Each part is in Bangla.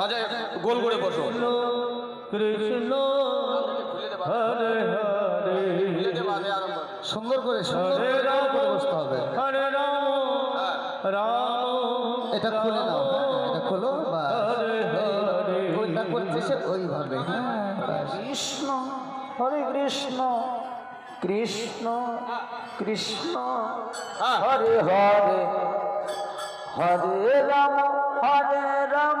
সাজায় গোল করে বসো। কৃষ্ণ হরে হরে। সুন্দর করে সুন্দর করে রাম। বসতে হবে। হরে রাম। রাম এটা খুলে নাও হ্যাঁ, এটা খোলো বা করছে সে ওইভাবে হ্যাঁ কৃষ্ণ। হরে কৃষ্ণ। কৃষ্ণ কৃষ্ণ। হ্যাঁ। হরে হরে। হরে রাম হরে রাম।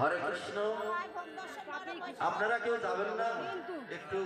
হরে কৃষ্ণ। আপনারা কেউ যাবেন না? একটু